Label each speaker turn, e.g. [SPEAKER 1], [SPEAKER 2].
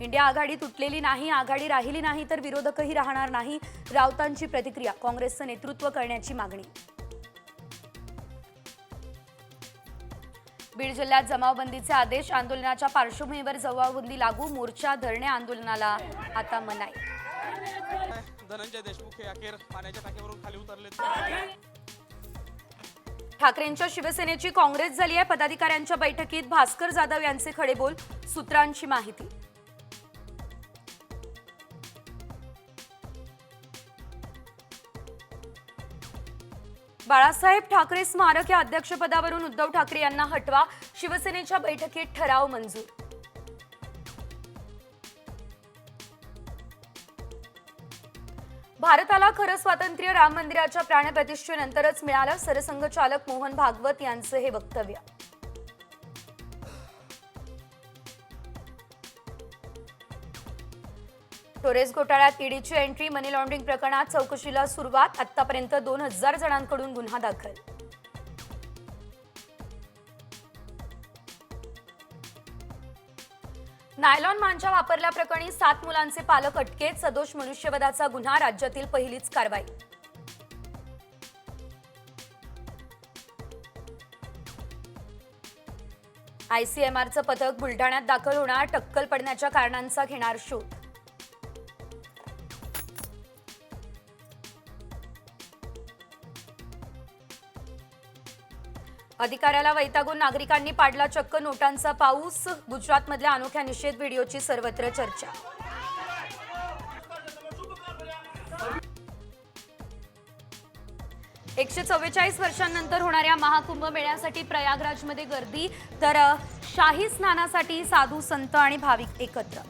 [SPEAKER 1] India आघाडी तुटलेली नाही आघाडी राहिली नाही तर विरोधकही राहणार नाही राऊतांची प्रतिक्रिया काँग्रेसचं नेतृत्व करण्याची मागणी. बीड जिल्ह्यात जमावबंदीचे आदेश आंदोलनाच्या पार्श्वभूमीवर जमावबंदी लागू मोर्चा धरणे आंदोलनाला आता मनाई.
[SPEAKER 2] धनंजय देशमुख हे अखेर पाण्याच्या टाकीवरून खाली उतरले
[SPEAKER 1] ठाकरेंच्या शिवसेनेची काँग्रेस झाली आहे. पदाधिकाऱ्यांच्या बैठकीत भास्कर जाधव यांचे खडेबोल सूत्रांची माहिती. बाळासाहेब ठाकरे स्मारक या अध्यक्षपदावरून उद्धव ठाकरे यांना हटवा. शिवसेनेच्या बैठकीत ठराव मंजूर. भारताला खरं स्वातंत्र्य राम मंदिराच्या प्राणप्रतिष्ठेनंतरच मिळालं. सरसंघचालक मोहन भागवत यांचं हे वक्तव्य. टोरेस घोटाळ्यात ईडीची एंट्री मनी लॉन्ड्रिंग प्रकरणात चौकशीला सुरुवात आतापर्यंत दोन हजार जणांकडून गुन्हा दाखल. नायलॉन मांजा वापरल्याप्रकरणी सात मुलांचे पालक अटकेत सदोष मनुष्यवधाचा गुन्हा राज्यातील पहिलीच कारवाई. आयसीएमआरचं पथक बुलढाण्यात दाखल होणार टक्कल पडण्याच्या कारणांचा घेणार शोध. अधिकाऱ्याला वैतागून नागरिकांनी पाडला चक्क नोटांचा पाऊस. गुजरातमधल्या अनोख्या निषेध व्हिडिओची सर्वत्र चर्चा. एकशे चव्वेचाळीस वर्षांनंतर होणाऱ्या महाकुंभ मेळ्यासाठी प्रयागराजमध्ये गर्दी. तर शाही स्नानासाठी साधू संत आणि भाविक एकत्र.